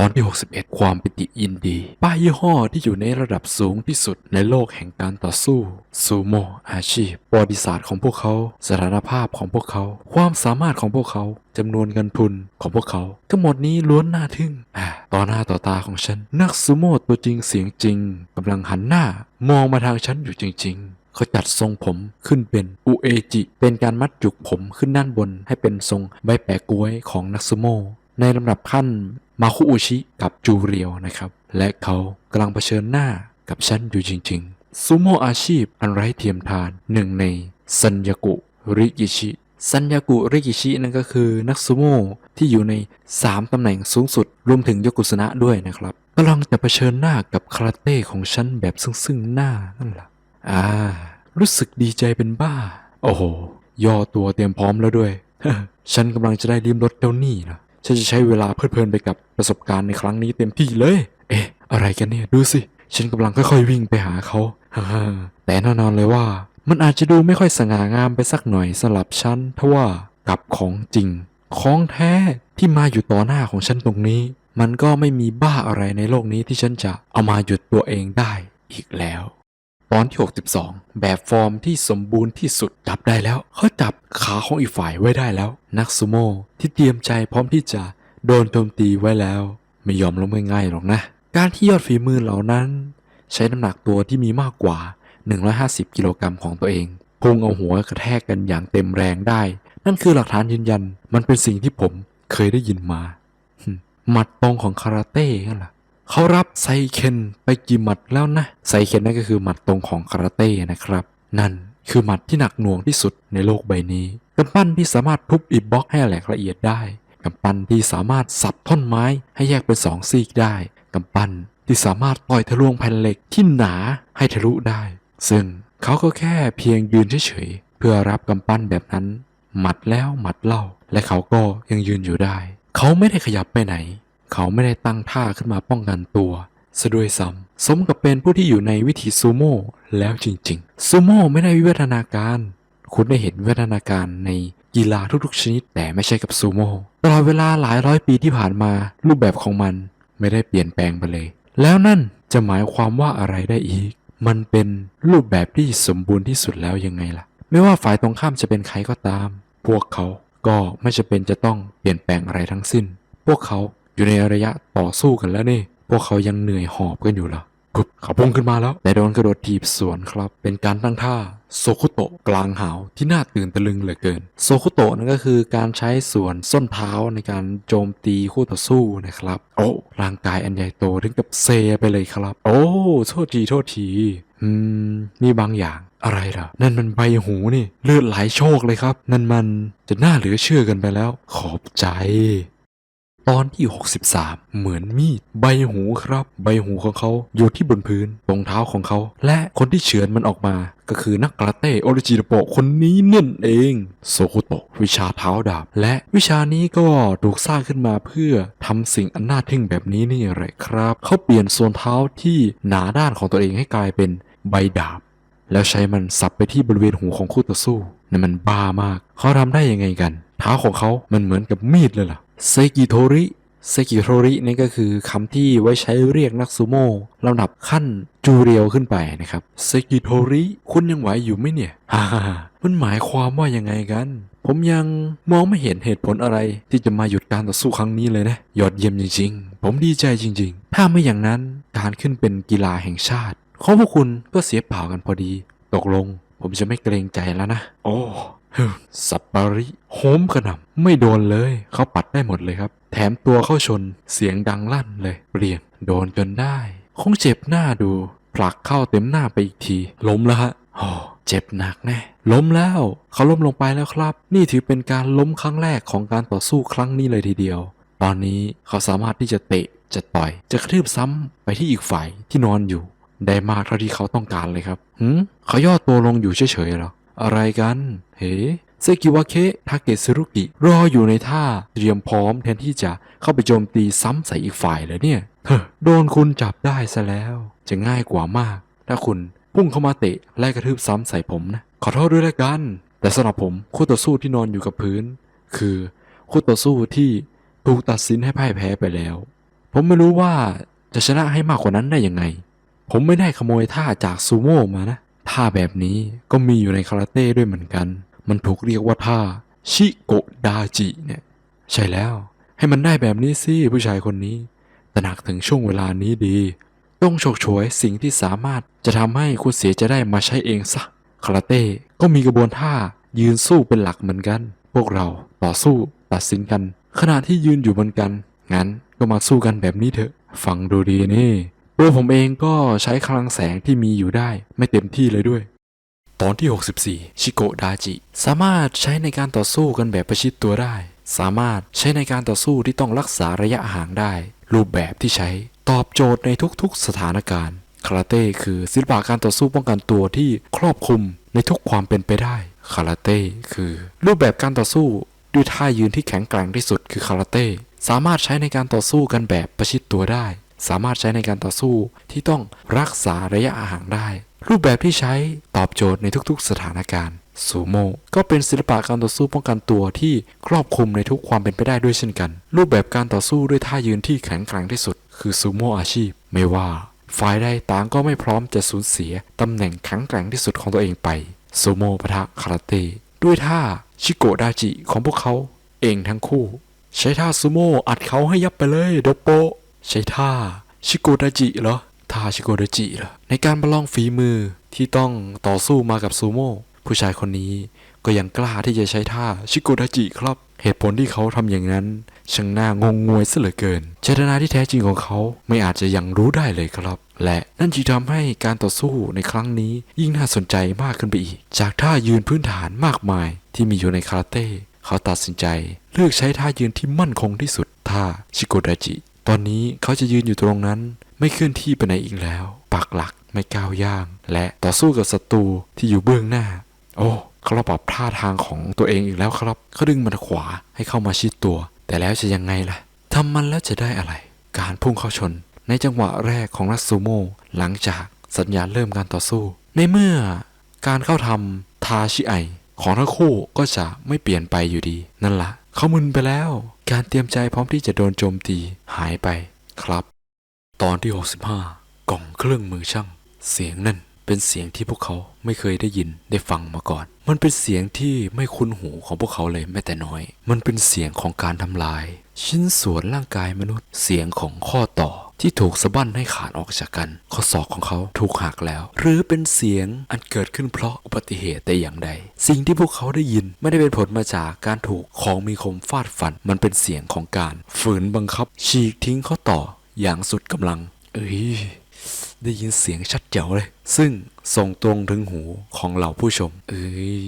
ตอนที่ 61 ความปิติยินดี ป้ายยี่ห้อที่อยู่ในระดับสูงที่สุดในโลกแห่งการต่อสู้ซูโม่อาชีพประวัติศาสตร์ของพวกเขา สถานภาพของพวกเขา ความสามารถของพวกเขาจำนวนเงินทุนของพวกเขา ทั้งหมดนี้ล้วนน่าทึ่งอ่ต่อหน้าต่อตาของฉัน นักซูโม่ตัวจริงเสียงจริงกำลังหันหน้ามองมาทางฉันอยู่จริง ๆเขาจัดทรงผมขึ้นเป็นอุเอจิ เป็นการมัดจุกผมขึ้นด้านบนให้เป็นทรงใบแปะกล้วยของนักซูโม่ในลำดับขั้น มาคุอุชิกับจูเรียวนะครับ และเขากำลังเผชิญหน้ากับฉันอยู่จริงๆ ซูโม่อาชีพอันไร้เทียมทานหนึ่งในซันยากุริกิชิ ซันยากุริกิชินั่นก็คือนักซูโม่ที่อยู่ใน 3 ตำแหน่งสูงสุด รวมถึงยกุสนะด้วยนะครับกำลังจะเผชิญหน้ากับคาราเต้ของฉันแบบซึ่งๆหน้านั่นแหละอ่า รู้สึกดีใจเป็นบ้า โอ้โห ย่อตัวเตรียมพร้อมแล้วด้วย ฉันกำลังจะได้ริมรถเจ้าหนี่นะ ฉันจะใช้เวลาเพลิดเพลินไปกับประสบการณ์ในครั้งนี้เต็มที่เลย เอ๊ะ อะไรกันเนี่ย ดูสิ ฉันกำลังค่อยๆวิ่งไปหาเขาฮ่าๆแต่แน่นอนเลยว่า มันอาจจะดูไม่ค่อยสง่างามไปสักหน่อยสำหรับฉันทว่ากับของจริง ของแท้ที่มาอยู่ต่อหน้าของฉันตรงนี้ มันก็ไม่มีบ้าอะไรในโลกนี้ที่ฉันจะเอามาหยุดตัวเองได้อีกแล้ว ตอนที่ 62 แบบฟอร์มที่สมบูรณ์ที่สุดจับได้แล้ว เขาจับขาของอีกฝ่ายไว้ได้แล้ว นักซูโม่ที่เตรียมใจพร้อมที่จะโดนโจมตีไว้แล้ว ไม่ยอมล้มง่ายๆหรอกนะ การที่ยอดฝีมือเหล่านั้น ใช้น้ำหนักตัวที่มีมากกว่า 150 กิโลกรัมของตัวเองพุ่งเอาหัวกระแทกกันอย่างเต็มแรงได้ นั่นคือหลักฐานยืนยัน มันเป็นสิ่งที่ผมเคยได้ยินมาหึหมัดตรงของคาราเต้นั่นแหละ เขารับไซเคนไปกี่หมัดแล้วนะ ไซเคนนั่นก็คือหมัดตรงของคาราเต้นะครับ นั่นคือหมัดที่หนักหน่วงที่สุดในโลกใบนี้กำปั้นที่สามารถทุบอิฐบล็อกให้แหลกละเอียดได้กำปั้นที่สามารถสับท่อนไม้ให้แยกเป็นสองซีกได้กำปั้นที่สามารถต่อยทะลวงแผ่นเหล็กที่หนาให้ทะลุได้ ซึ่งเขาก็แค่เพียงยืนเฉยๆเพื่อรับกำปั้นแบบนั้น หมัดแล้วหมัดเล่า และเขาก็ยังยืนอยู่ได้ เขาไม่ได้ขยับไปไหน เขาไม่ได้ตั้งท่าขึ้นมาป้องกันตัวซะด้วยซ้ำสมกับเป็นผู้ที่อยู่ในวิถีซูโม่แล้วจริงๆ ซูโม่ไม่ได้วิวัฒนาการ คุณได้เห็นวิวัฒนาการในกีฬาทุกๆชนิดแต่ไม่ใช่กับซูโม่ตลอดเวลาหลายร้อยปีที่ผ่านมารูปแบบของมันไม่ได้เปลี่ยนแปลงไปเลย แล้วนั่นจะหมายความว่าอะไรได้อีก มันเป็นรูปแบบที่สมบูรณ์ที่สุดแล้วยังไงล่ะ ไม่ว่าฝ่ายตรงข้ามจะเป็นใครก็ตาม พวกเขาก็ไม่จะเป็นจะต้องเปลี่ยนแปลงอะไรทั้งสิ้น พวกเขา อยู่ในระยะต่อสู้กันแล้วนี่ พวกเขายังเหนื่อยหอบกันอยู่ละปุ๊บเขาพุ่งขึ้นมาแล้วแต่โดนกระโดดถีบสวนครับ เป็นการตั้งท่าโซคุโตะกลางหาวที่น่าตื่นตะลึงเหลือเกิน โซคุโตะนั่นก็คือการใช้ส่วนส้นเท้าในการโจมตีคู่ต่อสู้นะครับ โอ้ร่างกายอันใหญ่โตถึงกับเซไปเลยครับ โอ้โทษทีโทษทีอืมมีบางอย่างอะไรล่ะ นั่นมันใบหูนี่ เลือดไหลโชคเลยครับ นั่นมันจะน่าเหลือเชื่อกันไปแล้ว ขอบใจ ตอนที่ 63 เหมือนมีด ใบหูครับ ใบหูของเขาอยู่ที่บนพื้นตรงเท้าของเขา และคนที่เฉือนมันออกมา ก็คือนักกราเต้โอริจิโปะคนนี้นั่นเองโซคุโตะวิชาเท้าดาบ และวิชานี้ก็ถูกสร้างขึ้นมาเพื่อทำสิ่งอันน่าทึ่งแบบนี้นี่แหละครับ เขาเปลี่ยนส่วนเท้าที่หนาด้านของตัวเองให้กลายเป็นใบดาบ แล้วใช้มันสับไปที่บริเวณหูของคู่ต่อสู้นั่นมันบ้ามาก เขาทำได้ยังไงกัน เท้าของเขามันเหมือนกับมีดเลยล่ะ เซกิโทริเซกิโทรินี่ก็คือคำที่ไว้ใช้เรียกนักซูโม่ลำดับขั้นจูเรียวขึ้นไปนะครับเซกิโทริคุณยังไหวอยู่ไหมเนี่ยฮ่ามันหมายความว่ายังไงกัน ผมยังมองไม่เห็นเหตุผลอะไรที่จะมาหยุดการต่อสู้ครั้งนี้เลยนะ ยอดเยี่ยมจริงๆ ผมดีใจจริง ๆ ถ้าไม่อย่างนั้นการขึ้นเป็นกีฬาแห่งชาติ ของพวกคุณก็เสียเปล่ากันพอดี ตกลง ผมจะไม่เกรงใจแล้วนะ โอ้ สับปาริโหมกระหน่ำไม่โดนเลย เขาปัดได้หมดเลยครับ แถมตัวเข้าชนเสียงดังลั่นเลย เปลี่ยนโดนจนได้ คงเจ็บหน้าดู ผลักเข้าเต็มหน้าไปอีกที ล้มแล้วฮะโอ้เจ็บหนักแน่ล้มแล้ว เขาล้มลงไปแล้วครับ นี่ถือเป็นการล้มครั้งแรกของการต่อสู้ครั้งนี้เลยทีเดียว ตอนนี้เขาสามารถที่จะเตะจะต่อย จะกระทืบซ้ำไปที่อีกฝ่ายที่นอนอยู่ ได้มากเท่าที่เขาต้องการเลยครับหืมเขาย่อตัวลงอยู่เฉยๆหรอ อะไรกัน เฮ้เซกิวะเคะทาเกะซึรุกิรออยู่ในท่าเตรียมพร้อมแทนที่จะเข้าไปโจมตีซ้ำใส่อีกฝ่ายเลยเนี่ยเฮ้อโดนคุณจับได้ซะแล้ว จะง่ายกว่ามาก ถ้าคุณพุ่งเข้ามาเตะและกระทืบซ้ำใส่ผมนะขอโทษด้วยละกัน แต่สำหรับผมคู่ต่อสู้ที่นอนอยู่กับพื้น คือคู่ต่อสู้ที่ถูกตัดสินให้พ่ายแพ้ไปแล้ว ผมไม่รู้ว่าจะชนะให้มากกว่านั้นได้ยังไง ผมไม่ได้ขโมยท่าจากซูโม่มานะ ท่าแบบนี้ก็มีอยู่ในคาราเต้ด้วยเหมือนกัน มันถูกเรียกว่าท่าชิโกดาจิเนี่ย ใช่แล้ว ให้มันได้แบบนี้สิผู้ชายคนนี้ตระหนักถึงช่วงเวลานี้ดีต้องฉกฉวยสิ่งที่สามารถจะทำให้คุณเสียจะได้มาใช้เองซะคาราเต้ก็มีกระบวนท่ายืนสู้เป็นหลักเหมือนกัน พวกเราต่อสู้ตัดสินกัน ขณะที่ยืนอยู่บนกัน งั้นก็มาสู้กันแบบนี้เถอะ ฟังดูดีนี่ ตัวผมเองก็ใช้คลังแสงที่มีอยู่ได้ไม่เต็มที่เลยด้วย ตอนที่ 64 ชิโกะดาจิ สามารถใช้ในการต่อสู้กันแบบประชิดตัวได้ สามารถใช้ในการต่อสู้ที่ต้องรักษาระยะห่างได้ รูปแบบที่ใช้ตอบโจทย์ในทุกๆ สถานการณ์ คาราเต้คือศิลปะการต่อสู้ป้องกันตัวที่ครอบคลุมในทุกความเป็นไปได้ คาราเต้คือ รูปแบบการต่อสู้ด้วยท่ายืนที่แข็งแกร่งที่สุดคือคาราเต้สามารถใช้ในการต่อสู้กันแบบประชิดตัวได้ สามารถใช้ในการต่อสู้ที่ต้องรักษาระยะห่างได้ รูปแบบที่ใช้ตอบโจทย์ในทุกๆ สถานการณ์ซูโม่ก็เป็นศิลปะการต่อสู้ป้องกันตัวที่ครอบคลุมในทุกความเป็นไปได้ด้วยเช่นกัน รูปแบบการต่อสู้ด้วยท่ายืนที่แข็งแกร่งที่สุด คือซูโม่อาชีพ ไม่ว่าฝ่ายใดต่างก็ไม่พร้อมจะสูญเสียตำแหน่งแข็งแกร่งที่สุดของตัวเองไปซูโม่ปะทะคาราเต้ด้วยท่าชิโกดาจิของพวกเขา เองทั้งคู่ ใช้ท่าซูโม่อัดเขาให้ยับไปเลยโดโป ใช้ท่าชิโกดาจิเหรอท่าชิโกดาจิเหรอในการประลองฝีมือที่ต้องต่อสู้มากับซูโม่ผู้ชายคนนี้ก็ยังกล้าที่จะใช้ท่าชิโกดาจิครับ เหตุผลที่เขาทำอย่างนั้นช่างน่างงงวยซะเหลือเกินเจตนาที่แท้จริงของเขาไม่อาจจะยังรู้ได้เลยครับ และนั่นจึงทำให้การต่อสู้ในครั้งนี้ยิ่งน่าสนใจมากขึ้นไปอีก จากท่ายืนพื้นฐานมากมายที่มีอยู่ในคาราเต้เขาตัดสินใจเลือกใช้ท่ายืนที่มั่นคงที่สุดท่าชิโกดาจิ ตอนนี้เขาจะยืนอยู่ตรงนั้นไม่เคลื่อนที่ไปไหนอีกแล้ว ปักหลักไม่ก้าวย่าง และต่อสู้กับศัตรูที่อยู่เบื้องหน้า โอ้เขาปรับท่าทางของตัวเองอีกแล้วครับเขาดึงมันขวาให้เข้ามาชิดตัว แต่แล้วจะยังไงล่ะทำมันแล้วจะได้อะไร การพุ่งเข้าชน ในจังหวะแรกของนักซูโม่หลังจากสัญญาณเริ่มการต่อสู้ ในเมื่อการเข้าทำทาชิไอ ของทั้งคู่ก็จะไม่เปลี่ยนไปอยู่ดี นั่นละเขามึนไปแล้ว การเตรียมใจพร้อมที่จะโดนโจมตีหายไปครับ ตอนที่ 65 กล่องเครื่องมือช่าง เสียงนั่นเป็นเสียงที่พวกเขาไม่เคยได้ยินได้ฟังมาก่อน มันเป็นเสียงที่ไม่คุ้นหูของพวกเขาเลยแม้แต่น้อย มันเป็นเสียงของการทำลาย ชิ้นส่วนร่างกายมนุษย์ เสียงของข้อต่อ ที่ถูกสะบั้นให้ขาดออกจากกัน ข้อศอกของเขาถูกหักแล้ว หรือเป็นเสียงอันเกิดขึ้นเพราะอุบัติเหตุแต่อย่างใด สิ่งที่พวกเขาได้ยินไม่ได้เป็นผลมาจากการถูกของมีคมฟาดฟัน มันเป็นเสียงของการ ฝืนบังคับ ฉีกทิ้งข้อต่ออย่างสุดกำลัง เอ้ยได้ยินเสียงชัดเจ๋วเลย ซึ่งส่งตรงถึงหูของเหล่าผู้ชม เอ้ย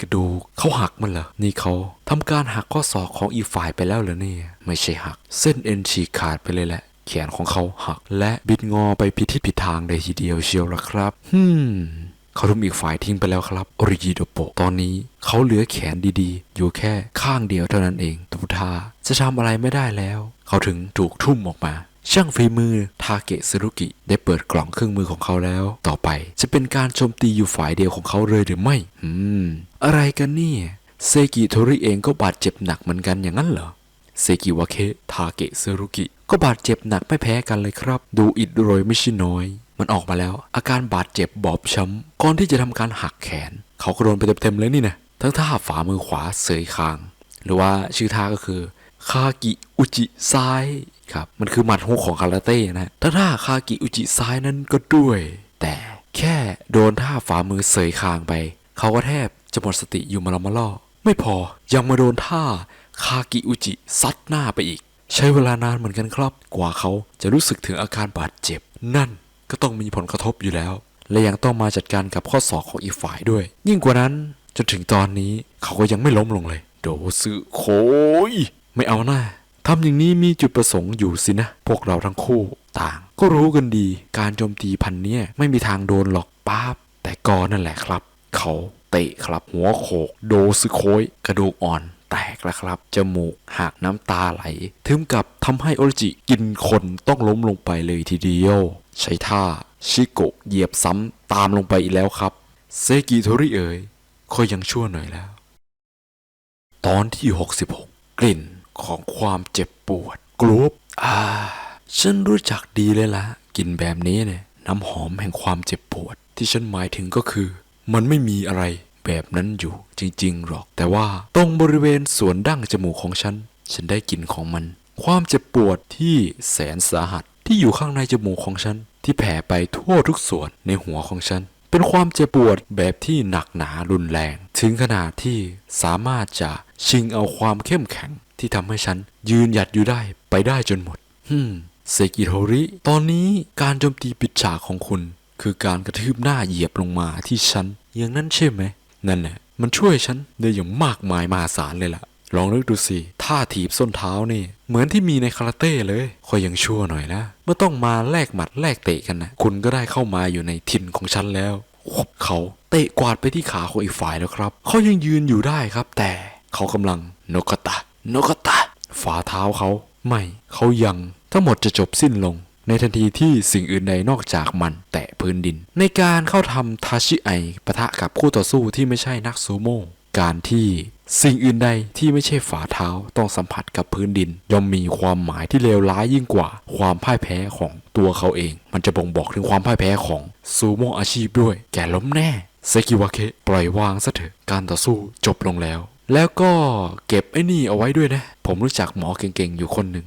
กระดูกเขาหักมันเหรอ นี่เขาทำการหักข้อศอกของอีฝ่ายไปแล้วเหรอเนี่ย ไม่ใช่หัก เส้นเอ็นฉีกขาดไปเลยแหละ แขนของเขาหัก และบิดงอไปผิดทิศผิดทางเลยทีเดียวเชียวละครับฮึมเขาทุ่มอีกฝ่ายทิ้งไปแล้วครับโอริจิโดโปตอนนี้เขาเหลือแขนดีๆ อยู่แค่ข้างเดียวเท่านั้นเองทุทาจะทำอะไรไม่ได้แล้ว เขาถึงถูกทุ่มออกมาช่างฝีมือทาเกะซึรุกิ ได้เปิดกล่องเครื่องมือของเขาแล้ว ต่อไปจะเป็นการโจมตีอยู่ฝ่ายเดียวของเขาเลยหรือไม่ อืม อะไรกันเนี่ย เซกิโทริเองก็บาดเจ็บหนักเหมือนกันอย่างนั้นเหรอ เซกิวะเคะทาเกะซรุกิ ก็บาดเจ็บหนักไม่แพ้กันเลยครับ ดูอิดโรยไม่ใช่น้อย มันออกมาแล้ว อาการบาดเจ็บบอบช้ำ ก่อนที่จะทำการหักแขน เขาก็โดนไปเต็มๆเลยนี่นะ ทั้งท่าฝ่ามือขวาเสยคาง หรือว่าชื่อท่าก็คือคากิอุจิซ้ายครับ มันคือหมัดฮุกของคาราเต้นะทั้งท่าคากิอุจิซ้ายนั้นก็ด้วย แต่แค่โดนท่าฝ่ามือเสยคางไป เขาก็แทบจะหมดสติอยู่มาละมาล่อไม่พอยังมาโดนท่า คากิอุจิซัดหน้าไปอีก ใช้เวลานานเหมือนกันครับ กว่าเขาจะรู้สึกถึงอาการบาดเจ็บ นั่นก็ต้องมีผลกระทบอยู่แล้ว และยังต้องมาจัดการกับข้อศอกของอีกฝ่ายด้วย ยิ่งกว่านั้นจนถึงตอนนี้เขาก็ยังไม่ล้มลงเลย โดซึโคยไม่เอาหน้าทำอย่างนี้มีจุดประสงค์อยู่สินะ พวกเราทั้งคู่ต่าง ก็รู้กันดี การโจมตีพันเนี้ยไม่มีทางโดนหรอกป้าบ แต่กอนั่นแหละครับ เขาเตะครับหัวโขก โดซึโคยกระดูกอ่อน แตกแล้วครับ จมูกหักน้ำตาไหล ถึงกับทำให้โอริจิกินคนต้องล้มลงไปเลยทีเดียว ใช้ท่า ชิโกะเหยียบซ้ำตามลงไปอีกแล้วครับ เซกิโทริเอ๋ยก็ยังชั่วหน่อยแล้ว ตอนที่ 66 กลิ่นของความเจ็บปวดกรูปอ่า ฉันรู้จักดีเลยละกลิ่นแบบนี้เนี่ยน้ำหอมแห่งความเจ็บปวด ที่ฉันหมายถึงก็คือ มันไม่มีอะไร แบบนั้นอยู่จริงๆหรอก แต่ว่าตรงบริเวณส่วนดั้งจมูกของฉัน ฉันได้กลิ่นของมัน ความเจ็บปวดที่แสนสาหัสที่อยู่ข้างในจมูกของฉัน ที่แผ่ไปทั่วทุกส่วนในหัวของฉัน เป็นความเจ็บปวดแบบที่หนักหนารุนแรง ถึงขนาดที่สามารถจะชิงเอาความเข้มแข็งที่ทำให้ฉันยืนหยัดอยู่ได้ไปได้จนหมดฮึมเซกิโทริ ตอนนี้การโจมตีปิดฉากของคุณ คือการกระทืบหน้าเหยียบลงมาที่ฉันอย่างนั้นใช่ไหม นั่นแหละมันช่วยฉันได้อย่างมากมายมหาศาลเลยล่ะ ลองนึกดูสิ ท่าถีบส้นเท้านี่ เหมือนที่มีในคาราเต้เลยคอยยังชั่วหน่อยนะเมื่อต้องมาแลกหมัดแลกเตะกันนะคุณก็ได้เข้ามาอยู่ในถิ่นของฉันแล้วเขาเตะกวาดไปที่ขาของอีกฝ่ายแล้วครับ เขายังยืนอยู่ได้ครับ แต่เขากำลังโนกตะโนกตะฝ่าเท้าเขาไม่เขายังทั้งหมดจะจบสิ้นลง ในทันทีที่สิ่งอื่นใดนอกจากมันแตะพื้นดิน ในการเข้าทำทาชิไอปะทะกับคู่ต่อสู้ที่ไม่ใช่นักซูโม่การที่สิ่งอื่นใดที่ไม่ใช่ฝ่าเท้าต้องสัมผัสกับพื้นดิน ย่อมมีความหมายที่เลวร้ายยิ่งกว่า ความพ่ายแพ้ของตัวเขาเอง มันจะบ่งบอกถึงความพ่ายแพ้ของซูโม่อาชีพด้วย แกล้มแน่เซกิวะเคะปล่อยวางซะเถอะการต่อสู้จบลงแล้ว แล้วก็เก็บไอ้นี่เอาไว้ด้วยนะ ผมรู้จักหมอเก่งๆอยู่คนหนึ่ง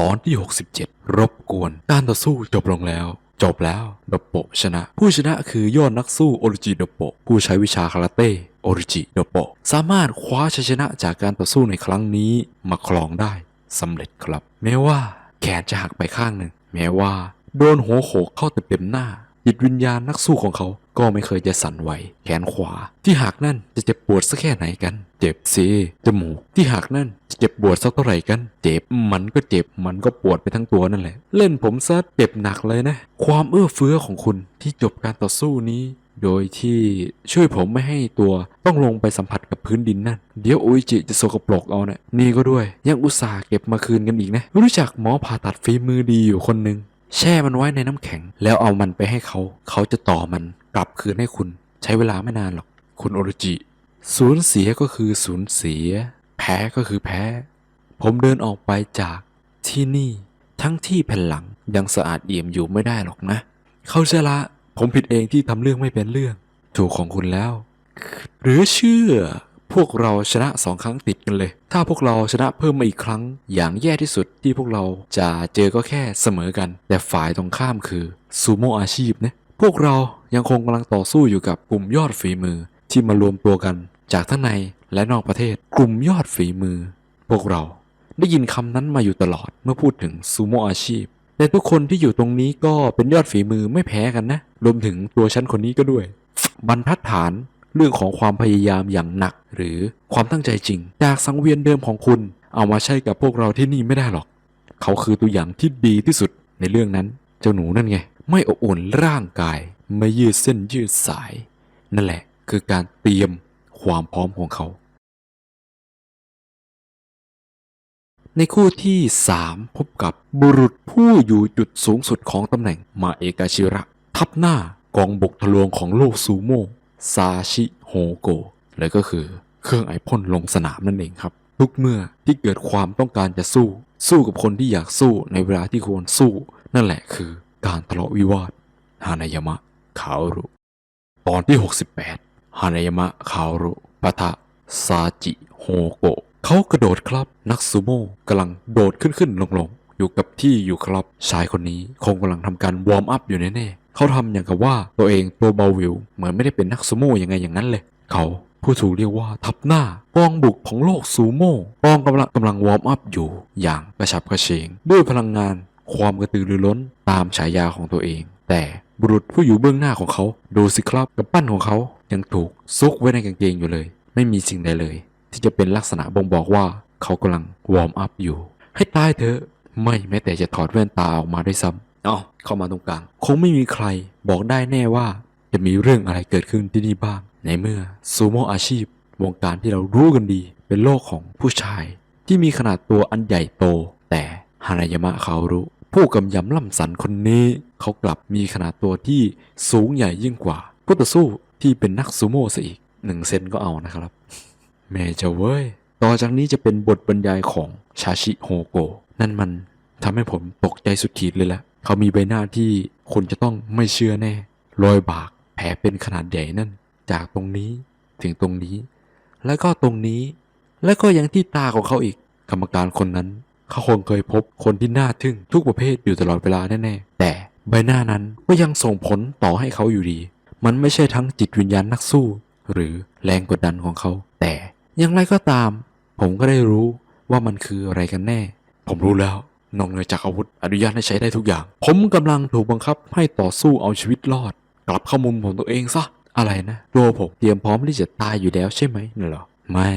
ตอนที่ 67 รบกวน การต่อสู้จบลงแล้ว จบแล้วดโปะชนะ ผู้ชนะคือยอดนักสู้โอริจิดโปะผู้ใช้วิชาคาราเต้โอริจิดโปะสามารถคว้าชัยชนะจากการต่อสู้ในครั้งนี้มาครองได้สำเร็จครับ แม้ว่าแขนจะหักไปข้างหนึ่ง แม้ว่า โดนหัวโขกเข้าเต็มๆหน้า จิตวิญญาณนักสู้ของเขาก็ไม่เคยจะสั่นไหวแขนขวา ที่หักนั่นจะเจ็บปวดสักแค่ไหนกัน เจ็บสิจมูก ที่หักนั่นจะเจ็บปวดสักเท่าไหร่กัน เจ็บมันก็เจ็บมันก็ปวดไปทั้งตัวนั่นแหละ เล่นผมซะเจ็บหนักเลยนะ ความเอื้อเฟื้อของคุณที่จบการต่อสู้นี้ โดยที่ช่วยผมไม่ให้ตัวต้องลงไปสัมผัสกับพื้นดินนั่น เดี๋ยวโออิจิจะโสกปรกเอานะนี่ก็ด้วยยังอุตส่าห์เก็บมาคืนกันอีกนะ รู้จักหมอผ่าตัดฝีมือดีอยู่คนหนึ่ง แช่มันไว้ในน้ำแข็ง แล้วเอามันไปให้เขา เขาจะต่อมันกลับคืนให้คุณ ใช้เวลาไม่นานหรอก คุณโอริจิ สูญเสียก็คือสูญเสีย แพ้ก็คือแพ้ ผมเดินออกไปจากที่นี่ ทั้งที่แผ่นหลังยังสะอาดเอี่ยมอยู่ไม่ได้หรอกนะ เขาจะละ ผมผิดเองที่ทำเรื่องไม่เป็นเรื่อง ถูกของคุณแล้ว หรือเชื่อ พวกเราชนะสองครั้งติดกันเลย ถ้าพวกเราชนะเพิ่มมาอีกครั้ง อย่างแย่ที่สุดที่พวกเราจะเจอก็แค่เสมอกัน แต่ฝ่ายตรงข้ามคือซูโม่อาชีพนะพวกเรายังคงกำลังต่อสู้อยู่กับกลุ่มยอดฝีมือที่มารวมตัวกันจากทั้งในและนอกประเทศ กลุ่มยอดฝีมือ พวกเราได้ยินคำนั้นมาอยู่ตลอดเมื่อพูดถึงซูโม่อาชีพแต่ทุกคนที่อยู่ตรงนี้ก็เป็นยอดฝีมือไม่แพ้กันนะ รวมถึงตัวฉันคนนี้ก็ด้วย บรรทัดฐาน เรื่องของความพยายามอย่างหนัก หรือความตั้งใจจริง จากสังเวียนเดิมของคุณ เอามาใช้กับพวกเราที่นี่ไม่ได้หรอก เขาคือตัวอย่างที่ดีที่สุดในเรื่องนั้น เจ้าหนูนั่นไง ไม่อบอุ่นร่างกาย ไม่ยืดเส้นยืดสาย นั่นแหละ คือการเตรียมความพร้อมของเขา ในคู่ที่ 3 พบกับบุรุษผู้อยู่จุดสูงสุดของตำแหน่งมาเอกาชิระ ทับหน้ากองบกทะลวงของโลกซูโม่ ซาชิโฮโกและก็คือเครื่องไอพ่นลงสนามนั่นเองครับ ทุกเมื่อที่เกิดความต้องการจะสู้ สู้กับคนที่อยากสู้ในเวลาที่ควรสู้ นั่นแหละคือการทะเลาะวิวาทฮานายามะคาโรุ ตอนที่ 68ฮานายามะคาโรุปะทะซาจิโฮโกะเขากระโดดครับ นักซูโม่กำลังโดดขึ้นขึ้นลงลง อยู่กับที่อยู่ครับชายคนนี้คงกำลังทำการวอร์มอัพอยู่แน่ๆเขาทำอย่างกับว่าตัวเองตัวเบาวิวเหมือนไม่ได้เป็นนักซูโม่ยังไงอย่างนั้นเลย เขาผู้ถูกเรียกว่าทับหน้ากองบุกของโลกซูโม่กองกำลังกำลังวอร์มอัพอยู่ อย่างกระฉับกระเฉงด้วยพลังงานความกระตือรือร้นตามฉายาของตัวเอง แต่บุรุษผู้อยู่เบื้องหน้าของเขา ดูสิครับกับปั้นของเขายังถูกซุกไว้ในกางเกงอยู่เลย ไม่มีสิ่งใดเลย ที่จะเป็นลักษณะบ่งบอกว่าเขากำลังวอร์มอัพอยู่ ให้ตายเถอะ ไม่แม้แต่จะถอดแว่นตาออกมาด้วยซ้ำเอ้าเข้ามาตรงกลาง คงไม่มีใครบอกได้แน่ว่าจะมีเรื่องอะไรเกิดขึ้นที่นี่บ้าง ในเมื่อซูโม่อาชีพ วงการที่เรารู้กันดี เป็นโลกของผู้ชาย ที่มีขนาดตัวอันใหญ่โต แต่ฮานายามะเขารู้ ผู้กำยำล่ำสันคนนี้เขากลับมีขนาดตัวที่สูงใหญ่ยิ่งกว่าผู้ต่อสู้ที่เป็นนักซูโม่ซะอีกหนึ่งเซนก็เอานะครับ แม่เจ้าเว้ย ต่อจากนี้จะเป็นบทบรรยายของชาชิโฮโกะ นั่นมันทำให้ผมตกใจสุดขีดเลยแหละเขามีใบหน้าที่คุณจะต้องไม่เชื่อแน่ รอยบากแผลเป็นขนาดใหญ่นั่น จากตรงนี้ถึงตรงนี้ แล้วก็ตรงนี้ แล้วก็ยังที่ตาของเขาอีก กรรมการคนนั้น เขาคงเคยพบคนที่น่าทึ่งทุกประเภทอยู่ตลอดเวลาแน่ๆ แต่ใบหน้านั้นก็ยังส่งผลต่อให้เขาอยู่ดี มันไม่ใช่ทั้งจิตวิญญาณนักสู้ หรือแรงกดดันของเขา แต่อย่างไรก็ตาม ผมก็ได้รู้ว่ามันคืออะไรกันแน่ ผมรู้แล้วนอกเหนือจากอาวุธอนุญาตให้ใช้ได้ทุกอย่าง ผมกำลังถูกบังคับให้ต่อสู้เอาชีวิตรอด กลับเข้ามุมของตัวเองซะ อะไรนะตัวผมเตรียมพร้อมที่จะตายอยู่แล้วใช่ไหมน่ะหรอ ไม่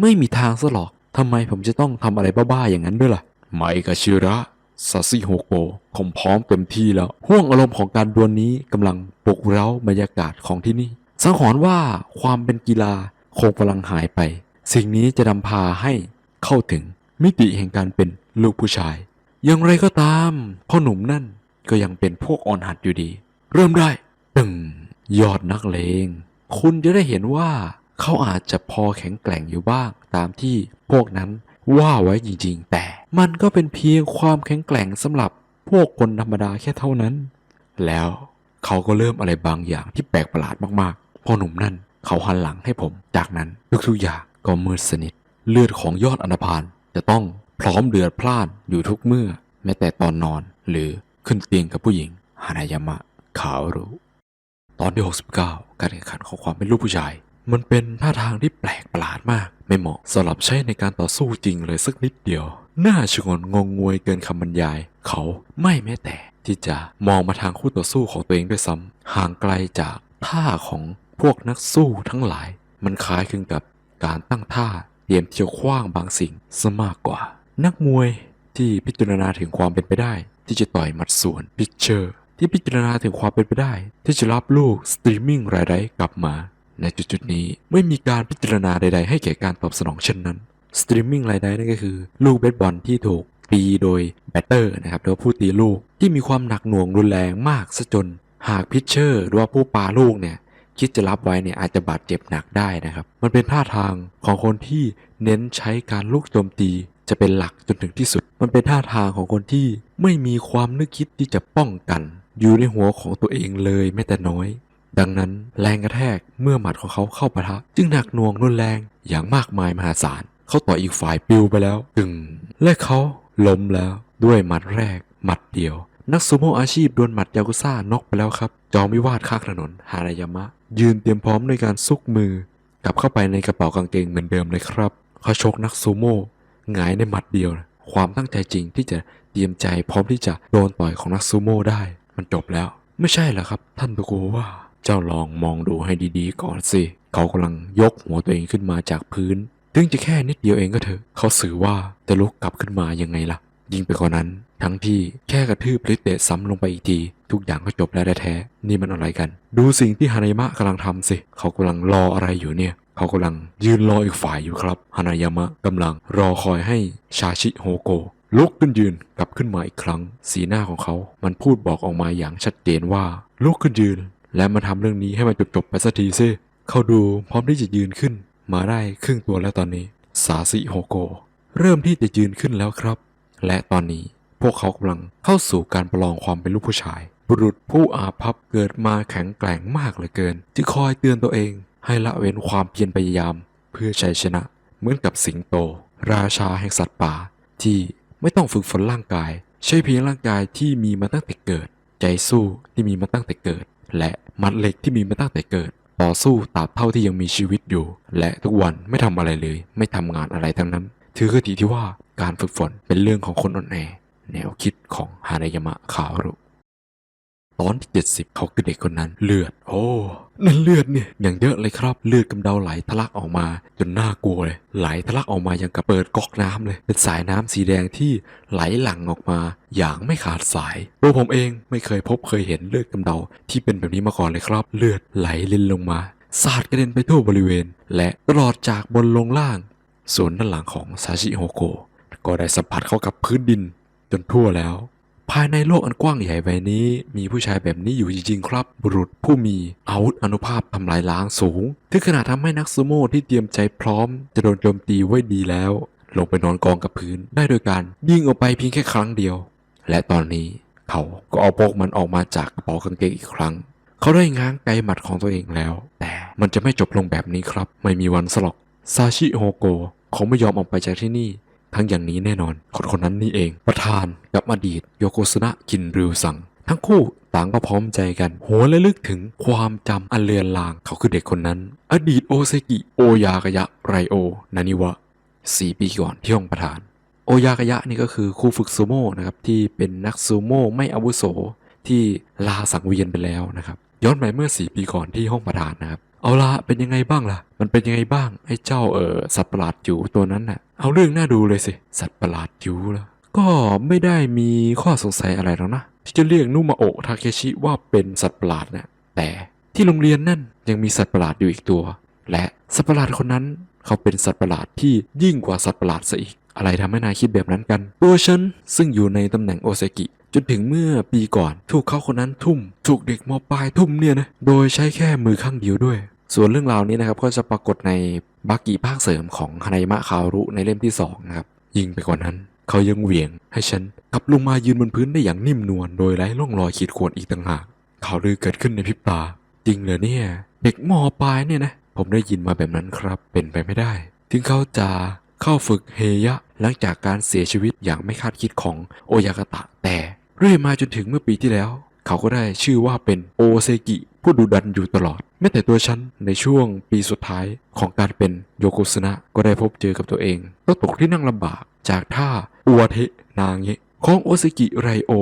ไม่มีทางซะหรอกทำไมผมจะต้องทำอะไรบ้าๆอย่างนั้นด้วยล่ะ ไม่กาชิระซาซิโฮโกผมพร้อมเต็มที่แล้ว ห่วงอารมณ์ของการดวลนี้กำลังปลุกเร้าบรรยากาศของที่นี่ สังหรณ์ว่าความเป็นกีฬาคงกำลังหายไป สิ่งนี้จะนำพาให้เข้าถึงมิติแห่งการเป็น ลูกผู้ชาย อย่างไรก็ตามพ่อหนุ่มนั่นก็ยังเป็นพวกอ่อนหัดอยู่ดี เริ่มได้ตึงยอดนักเลง คุณจะได้เห็นว่าเขาอาจจะพอแข็งแกร่งอยู่บ้าง ตามที่พวกนั้นว่าไว้จริง ๆ แต่มันก็เป็นเพียงความแข็งแกร่งสำหรับพวกคนธรรมดาแค่เท่านั้น แล้วเขาก็เริ่มอะไรบางอย่างที่แปลกประหลาดมากๆพ่อหนุ่มนั่นเขาหันหลังให้ผม จากนั้นทุกๆอย่างก็มืดสนิท เลือดของยอดอนาพานจะต้อง พร้อมเดือดพล่านอยู่ทุกเมื่อ แม้แต่ตอนนอนหรือขึ้นเตียงกับผู้หญิงฮานายามะขาวรู้ ตอนที่ 69 การแข่งขันของความเป็นลูกผู้ชาย มันเป็นท่าทางที่แปลกประหลาดมาก ไม่เหมาะสำหรับใช้ในการต่อสู้จริงเลยสักนิดเดียวน่าชงนงงงวยเกินคำบรรยาย เขาไม่แม้แต่ ที่จะมองมาทางคู่ต่อสู้ของตัวเองด้วยซ้ำห่างไกลจากท่าของพวกนักสู้ทั้งหลาย มันคล้ายคลึงกับการตั้งท่าเตรียมที่จะคว้างบางสิ่งซะมากกว่า นักมวยที่พิจารณาถึงความเป็นไปได้ ที่จะต่อยหมัดสวนพิชเชอร์ ที่พิจารณาถึงความเป็นไปได้ ที่จะรับลูกสตรีมมิ่งรายได้กลับมา ในจุดๆนี้ไม่มีการพิจารณาใด ๆ ให้แก่การตอบสนองเช่นนั้นสตรีมมิ่งรายได้นั่นก็คือ ลูกเบสบอลที่ถูกตีโดยแบตเตอร์นะครับหรือว่าผู้ตีลูกที่มีความหนักหน่วงรุนแรงมากซะจนหากพิชเชอร์หรือว่าผู้ปาลูกเนี่ยคิดจะรับไว้เนี่ยอาจจะบาดเจ็บหนักได้นะครับ มันเป็นท่าทางของคนที่เน้นใช้การลูกโจมตี จะเป็นหลักจนถึงที่สุด มันเป็นท่าทางของคนที่ไม่มีความนึกคิดที่จะป้องกัน อยู่ในหัวของตัวเองเลยแม้แต่น้อย ดังนั้นแรงกระแทกเมื่อหมัดของเขาเข้าปะทะ จึงหนักหน่วงรุนแรงอย่างมากมายมหาศาล เขาต่อยอีกฝ่ายปิวไปแล้วตึงและเขาล้มแล้วด้วยหมัดแรก หมัดเดียว นักซูโม่อาชีพโดนหมัดยากุซ่าน็อกไปแล้วครับ จอมวิวาทข้างถนนฮารายามะ ยืนเตรียมพร้อมในการซุกมือกลับเข้าไปในกระเป๋ากางเกงเหมือนเดิมเลยครับเขาชกนักซูโม่ หงายในหมัดเดียวนะความตั้งใจจริงที่จะเตรียมใจพร้อมที่จะโดนต่อยของนักซูโม่ได้ มันจบแล้ว ไม่ใช่เหรอครับ ท่านตะโกว่าเจ้าลองมองดูให้ดีๆ ก่อนสิ เขากำลังยกหัวตัวเองขึ้นมาจากพื้น ถึงจะแค่นิดเดียวเองก็เถอะ เขาสื่อว่าจะลุกกลับขึ้นมายังไงล่ะ ยิ่งไปกว่านั้น ทั้งที่แค่กระทืบหรือเตะซ้ำลงไปอีกที ทุกอย่างก็จบแล้วแท้ๆนี่มันอะไรกัน ดูสิ่งที่ฮานายมะกำลังทำสิ เขากำลังรออะไรอยู่เนี่ย เขากำลังยืนรออีกฝ่ายอยู่ครับฮานายามะกำลังรอคอยให้ชาชิโฮโกลุกขึ้นยืนกลับขึ้นมาอีกครั้ง สีหน้าของเขา มันพูดบอกออกมาอย่างชัดเจนว่าลุกขึ้นยืน และมาทำเรื่องนี้ให้มันจบๆไปสักทีสิเขาดูพร้อมที่จะยืนขึ้น มาได้ครึ่งตัวแล้วตอนนี้ สาสิโฮโก เริ่มที่จะยืนขึ้นแล้วครับ และตอนนี้พวกเขากำลังเข้าสู่การประลองความเป็นลูกผู้ชาย บุรุษผู้อาภัพเกิดมาแข็งแกร่งมากเหลือเกินจึงคอยเตือนตัวเอง ให้ละเว้นความเพียรพยายามเพื่อชัยชนะ เหมือนกับสิงโต ราชาแห่งสัตว์ป่า ที่ไม่ต้องฝึกฝนร่างกาย ใช้เพียงร่างกายที่มีมาตั้งแต่เกิด ใจสู้ที่มีมาตั้งแต่เกิด และมัดเหล็กที่มีมาตั้งแต่เกิด ต่อสู้ตราบเท่าที่ยังมีชีวิตอยู่ และทุกวันไม่ทำอะไรเลย ไม่ทำงานอะไรทั้งนั้น ถือคติที่ว่าการฝึกฝนเป็นเรื่องของคนอ่อนแอแนวคิดของฮานายามะขารุ ตอนที่ 70 เขาคือเด็กคนนั้นเลือด โอ้นั่นเลือดเนี่ยอย่างเยอะเลยครับ เลือดกำเดาไหลทะลักออกมา จนน่ากลัวเลย ไหลทะลักออกมาอย่างกับเปิดก๊อกน้ำเลย เป็นสายน้ำสีแดงที่ไหลหลั่งออกมา อย่างไม่ขาดสาย ตัวผมเองไม่เคยพบเคยเห็นเลือดกำเดาที่เป็นแบบนี้มาก่อนเลยครับ เลือดไหลลินลงมาสาดกระเด็นไปทั่วบริเวณ และตลอดจากบนลงล่าง ส่วนด้านหลังของซาชิโฮโกะก็ได้สัมผัสเข้ากับพื้นดิน จนทั่วแล้ว ภายในโลกอันกว้างใหญ่ใบนี้ มีผู้ชายแบบนี้อยู่จริงๆครับ บุรุษผู้มีอาวุธอนุภาพทำลายล้างสูง ถึงขนาดทำให้นักซูโม่ที่เตรียมใจพร้อม จะโดนโจมตีไว้ดีแล้ว ลงไปนอนกองกับพื้นได้โดยการยิงออกไปเพียงแค่ครั้งเดียว และตอนนี้เขาก็เอาพวกมันออกมาจากกระเป๋ากางเกงอีกครั้ง เขาได้ง้างไกหมัดของตัวเองแล้ว แต่มันจะไม่จบลงแบบนี้ครับ ไม่มีวันสลอกซาชิโฮโกเขาไม่ยอมออกไปจากที่นี่ ทั้งอย่างนี้แน่นอน คนคนนั้นนี่เอง ประธานกับอดีตโยโกสนะกินริวซัง ทั้งคู่ต่างก็พร้อมใจกันหัวและลึกถึงความจำอันเลือนลางเขาคือเด็กคนนั้น อดีตโอเซกิ โอยากะยะไรโอ นานิวะสี่ปีก่อนที่ห้องประธาน โอยากะยะนี่ก็คือครูฝึกซูโม่นะครับที่เป็นนักซูโม่ไม่อาวุโสที่ลาสังเวียนไปแล้วนะครับย้อนไปเมื่อ 4 ปีก่อนที่ห้องประธานนะครับ เอาละเป็นยังไงบ้างล่ะ มันเป็นยังไงบ้างไอ้เจ้าเออสัตว์ประหลาดจิ๋วตัวนั้นน่ะ เอาเรื่องน่าดูเลยสิ สัตว์ประหลาดจิ๋วแล้วก็ไม่ได้มีข้อสงสัยอะไรหรอกนะที่จะเรียกนุมาโอะทาเคชิว่าเป็นสัตว์ประหลาดนะแต่ที่โรงเรียนนั่นยังมีสัตว์ประหลาดอยู่อีกตัว และสัตว์ประหลาดคนนั้นเขาเป็นสัตว์ประหลาดที่ยิ่งกว่าสัตว์ประหลาดซะอีก อะไรทำให้นายคิดแบบนั้นกันตัวฉันซึ่งอยู่ในตำแหน่งโอเซกิ จนถึงเมื่อปีก่อน ถูกเขาคนนั้นทุ่ม ถูกเด็กมปลายทุ่มเนี่ยนะ โดยใช้แค่มือข้างเดียวด้วย ส่วนเรื่องราวนี้นะครับก็จะปรากฏในบากิภาคเสริมของฮานายมะคารุในเล่มที่สองนะครับยิ่งไปกว่านั้นเขายังเหวี่ยง ให้ฉันกลับลงมายืนบนพื้นได้อย่างนิ่มนวลโดยไร้ร่องรอยขีดข่วนอีกต่างหากข่าวลือเกิดขึ้นในพริบตา จริงเหรอเนี่ย เด็กมอปลายเนี่ยนะ ผมได้ยินมาแบบนั้นครับ เป็นไปไม่ได้ ถึงเขาจะเข้าฝึกเฮยะ หลังจากการเสียชีวิตอย่างไม่คาดคิดของโอยากาตะ แต่เรื่อยมาจนถึงเมื่อปีที่แล้ว เขาก็ได้ชื่อว่าเป็นโอเซกิผู้ดุดันอยู่ตลอด ม้แต่ตัวฉันในช่วงปีสุดท้ายของการเป็นโยโกสนะก็ได้พบเจอกับตัวเองต้องตกที่นั่งลำบากจากท่าอวเทนางเงะของโอเซกิไรโอ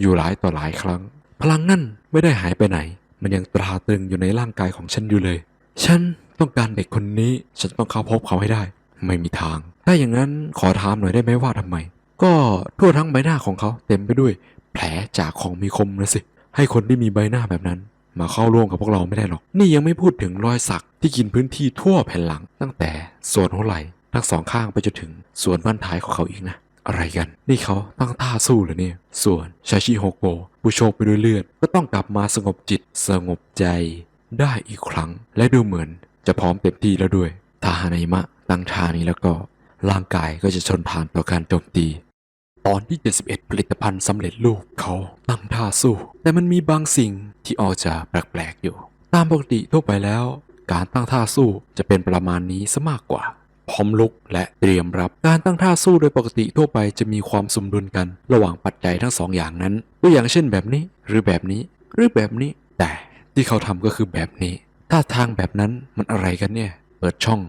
อยู่หลายต่อหลายครั้ง พลังนั่นไม่ได้หายไปไหน มันยังตราตรึงอยู่ในร่างกายของฉันอยู่เลย ฉันต้องการเด็กคนนี้ฉันต้องเข้าพบเขาให้ได้ ไม่มีทาง ถ้าอย่างนั้นขอถามหน่อยได้ไหมว่าทำไม ก็ทั่วทั้งใบหน้าของเขาเต็มไปด้วย แผลจากของมีคมนะสิ ให้คนที่มีใบหน้าแบบนั้น มาเข้าร่วมกับพวกเราไม่ได้หรอก นี่ยังไม่พูดถึงรอยสักที่กินพื้นที่ทั่วแผ่นหลัง ตั้งแต่ส่วนหัวไหล่ทั้งสองข้างไปจนถึงส่วนบั้นท้ายของเขาอีกนะ อะไรกัน นี่เขาตั้งท่าสู้เหรอเนี่ย ส่วนชาชิโฮโกะผู้โชคไปด้วยเลือด ก็ต้องกลับมาสงบจิตสงบใจได้อีกครั้ง และดูเหมือนจะพร้อมเต็มที่แล้วด้วยถ้าฮานายมะตั้งท่านี้แล้วก็ ร่างกายก็จะชนทานต่อการโจมตี ตอนที่ 71 ผลิตภัณฑ์สำเร็จรูปเขาตั้งท่าสู้ แต่มันมีบางสิ่งที่ออกจะแปลกๆอยู่ ตามปกติทั่วไปแล้ว การตั้งท่าสู้จะเป็นประมาณนี้ซะมากกว่า พร้อมลุกและเตรียมรับการตั้งท่าสู้โดยปกติทั่วไปจะมีความสมดุลกัน ระหว่างปัจจัยทั้งสองอย่างนั้นตัวอย่างเช่นแบบนี้ หรือแบบนี้ หรือแบบนี้ แต่ที่เขาทำก็คือแบบนี้ท่าทางแบบนั้นมันอะไรกันเนี่ย เปิดช่อง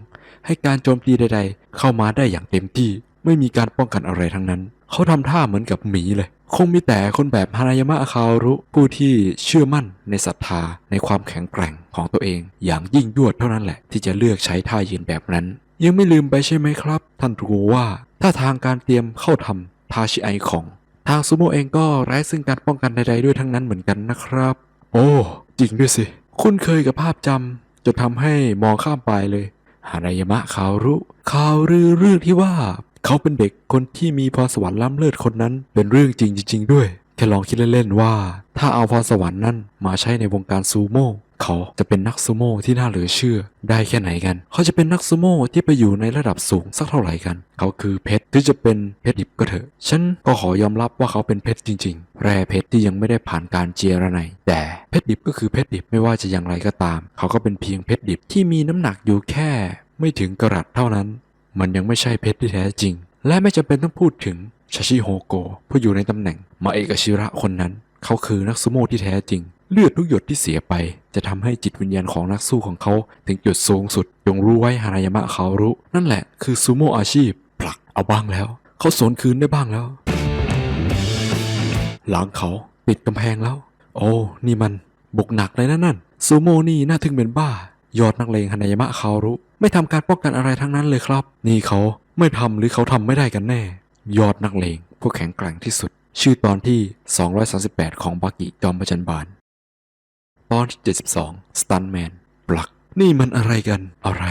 ให้การโจมตีใด ๆ เข้ามาได้อย่างเต็มที่ ไม่มีการป้องกันอะไรทั้งนั้น เขาทำท่าเหมือนกับหมีเลย คงมีแต่คนแบบฮานายามะอาคารุผู้ที่เชื่อมั่นในศรัทธาในความแข็งแกร่งของตัวเอง อย่างยิ่งยวดเท่านั้นแหละ ที่จะเลือกใช้ท่ายืนแบบนั้น ยังไม่ลืมไปใช่ไหมครับ ท่านรู้ว่าถ้าทางการเตรียมเข้าทำทาชิไอของ ทางซูโม่เองก็ไร้ซึ่งการป้องกันใดๆด้วยทั้งนั้นเหมือนกันนะครับ โอ้จริงด้วยสิคุ้นเคยกับภาพจำจนทำให้มองข้ามไปเลยฮานายามะข่ารู้ข่าวลือเรื่องที่ว่า เขาเป็นเด็กคนที่มีพรสวรรค์ล้ำเลิศคนนั้น เป็นเรื่องจริงจริง ๆ ด้วย แค่ลองคิดเล่นๆว่า ถ้าเอาพรสวรรค์นั้นมาใช้ในวงการซูโม่เขาจะเป็นนักซูโม่ที่น่าเหลือเชื่อ ได้แค่ไหนกัน เขาจะเป็นนักซูโม่ที่ไปอยู่ในระดับสูงสักเท่าไหร่กัน เขาคือเพชรที่จะเป็นเพชรดิบก็เถอะ ฉันก็ขอยอมรับว่าเขาเป็นเพชรจริง ๆ แร่เพชรที่ยังไม่ได้ผ่านการเจียระไนแต่เพชรดิบก็คือเพชรดิบไม่ว่าจะอย่างไรก็ตาม เขาก็เป็นเพียงเพชรดิบที่มีน้ำหนักอยู่แค่ไม่ถึงกะรัตเท่านั้น มันยังไม่ใช่เพชรที่แท้จริง และไม่จำเป็นต้องพูดถึงชาชิโฮโกะผู้อยู่ในตำแหน่ง มาเอกชิระคนนั้น เขาคือนักซูโม่ที่แท้จริง เลือดทุกหยดที่เสียไป จะทำให้จิตวิญญาณของนักสู้ของเขา ถึงจุดสูงสุด จงรู้ไว้ฮานายามะเขารู้ นั่นแหละคือซูโม่อาชีพผลักเอาบ้างแล้ว เขาสวนคืนได้บ้างแล้ว หลังเขาปิดกำแพงแล้ว โอ้นี่มันบุกหนักเลยนะนั่นซูโม่นี่น่าถึงเป็นบ้า ยอดนักเลงฮานายามะคารุ ไม่ทำการป้องกันอะไรทั้งนั้นเลยครับ นี่เขาไม่ทำหรือเขาทำไม่ได้กันแน่ ยอดนักเลงผู้แข็งแกร่งที่สุด ชื่อตอนที่ 238 ของบากิจอมประจันบาน ตอนที่ 72 สตันแมนปลัก นี่มันอะไรกันอะไร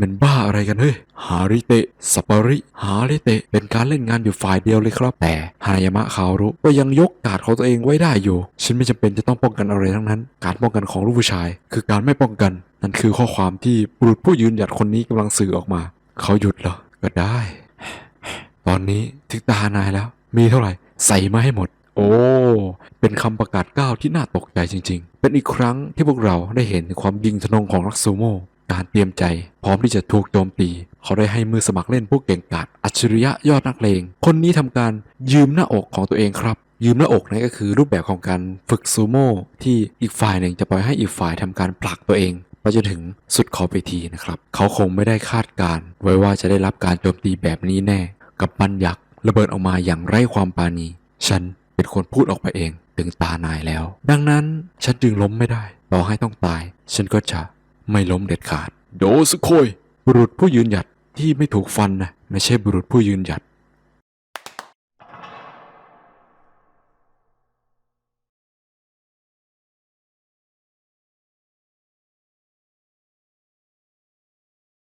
มันบ้าอะไรกันเฮ้ยฮาริเตะสัปาริฮาริเตะเป็นการเล่นงานอยู่ฝ่ายเดียวเลยครับ แต่ฮายามะคารุก็ยังยกการดของตัวเองไว้ได้อยู่ ฉันไม่จำเป็นจะต้องป้องกันอะไรทั้งนั้น การป้องกันของลูกผู้ชาย คือการไม่ป้องกัน นั่นคือข้อความที่บุรุษผู้ยืนหยัดคนนี้กำลังสื่อออกมา เขาหยุดเหรอก็ได้ ตอนนี้ถึงตานายแล้ว มีเท่าไหร่ใส่มาให้หมด โอ้ เป็นคำประกาศก้าวที่น่าตกใจจริง ๆ เป็นอีกครั้งที่พวกเราได้เห็นความยิงทะนงของนักซูโมการเตรียมใจ พร้อมที่จะถูกโจมตี เขาได้ให้มือสมัครเล่นผู้เก่งกาจอัจฉริยะยอดนักเลง คนนี้ทำการยืมหน้าอกของตัวเองครับ ยืมหน้าอกนั่นก็คือรูปแบบของการฝึกซูโม่ที่อีกฝ่ายหนึ่งจะปล่อยให้อีกฝ่ายทำการผลักตัวเองไปจนถึงสุดขอบเวทีนะครับ เขาคงไม่ได้คาดการณ์ไว้ว่าจะได้รับการโจมตีแบบนี้แน่ กับบันยักษ์ระเบิดออกมาอย่างไร้ความปราณี ฉัน เป็นคนพูดออกไปเองถึงตานายแล้ว ดังนั้นฉันจึงล้มไม่ได้ต่อให้ต้องตาย ฉันก็จะไม่ล้มเด็ดขาด โดสุโคยบุรุษผู้ยืนหยัดที่ไม่ถูกฟันนะไม่ใช่บุรุษผู้ยืนหยัด